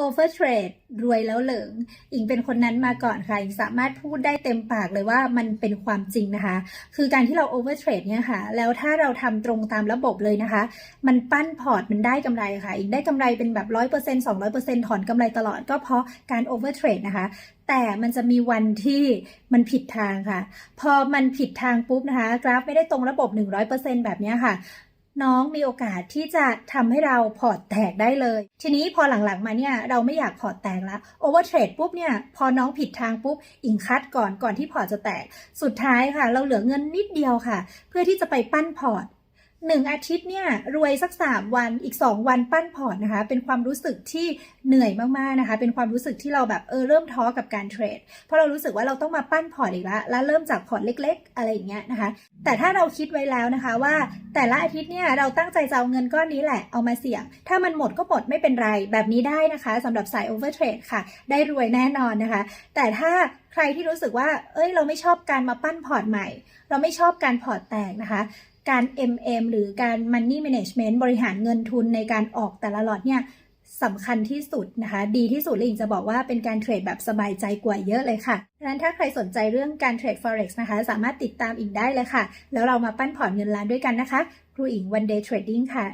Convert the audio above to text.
over trade รดรวยแล้วเหลิง อิงเป็นคนนั้นมาก่อนค่ะอิงสามารถพูดได้เต็มปากเลยว่ามันเป็นความจริงนะคะ คือการที่เรา over trade เนี่ยค่ะ แล้วถ้าเราทำตรงตามระบบเลยนะคะ มันปั้นพอร์ตมันได้กำไรค่ะอิงได้กำไรเป็นแบบ100% 200%ถอนกำไรตลอดก็เพราะการ over trade นะคะแต่มันจะมีวันที่มันผิดทางค่ะ พอมันผิดทางปุ๊บนะคะ กราฟไม่ได้ตรงระบบ 100%แบบนี้ค่ะ น้องมีโอกาสที่จะทำให้เราพอร์ตแตกได้เลย ทีนี้พอหลังๆมาเนี่ยเราไม่อยากพอร์ตแตกละโอเวอร์เทรดปุ๊บเนี่ยพอน้องผิดทางปุ๊บอิงคัดก่อนก่อนที่พอร์ตจะแตก สุดท้ายค่ะ เราเหลือเงินนิดเดียวค่ะ เพื่อที่จะไปปั้นพอร์ต หนึ่งอาทิตย์เนี่ยรวยสัก3วันอีก2วันปั้นพอร์ตนะคะ เป็นความรู้สึกที่เหนื่อยมากๆนะคะ เป็นความรู้สึกที่เราแบบเออเริ่มท้อกับการเทรดเพราะเรารู้สึกว่าเราต้องมาปั้นพอร์ตอีกแล้วแล้วเริ่มจากพอร์ตเล็ก ๆ อะไรอย่างเงี้ยนะคะ แต่ถ้าเราคิดไว้แล้วนะคะว่า แต่ละอาทิตย์เนี่ยเราตั้งใจจะเอาเงินก้อนนี้แหละเอามาเสี่ยง ถ้ามันหมดก็หมดไม่เป็นไรแบบนี้ได้นะคะสำหรับสาย over trade ค่ะ ได้รวยแน่นอนนะคะ แต่ถ้าใครที่รู้สึกว่า เอ้ย เราไม่ชอบการมาปั้นพอร์ตใหม่ เราไม่ชอบการพอร์ตแตกนะคะ การ MM หรือการ Money Management บริหารเงินทุนในการออกแต่ละหลอดเนี่ยสำคัญที่สุดนะคะ ดีที่สุดเลยอิงจะบอกว่าเป็นการเทรดแบบสบายใจกว่าเยอะเลยค่ะดังนั้นถ้าใครสนใจเรื่องการเทรด forex นะคะ สามารถติดตามอิงได้เลยค่ะ แล้วเรามาปั้นพอร์ตเงินล้านด้วยกันนะคะ ครูอิงวันเดย์เทรดดิ้งค่ะ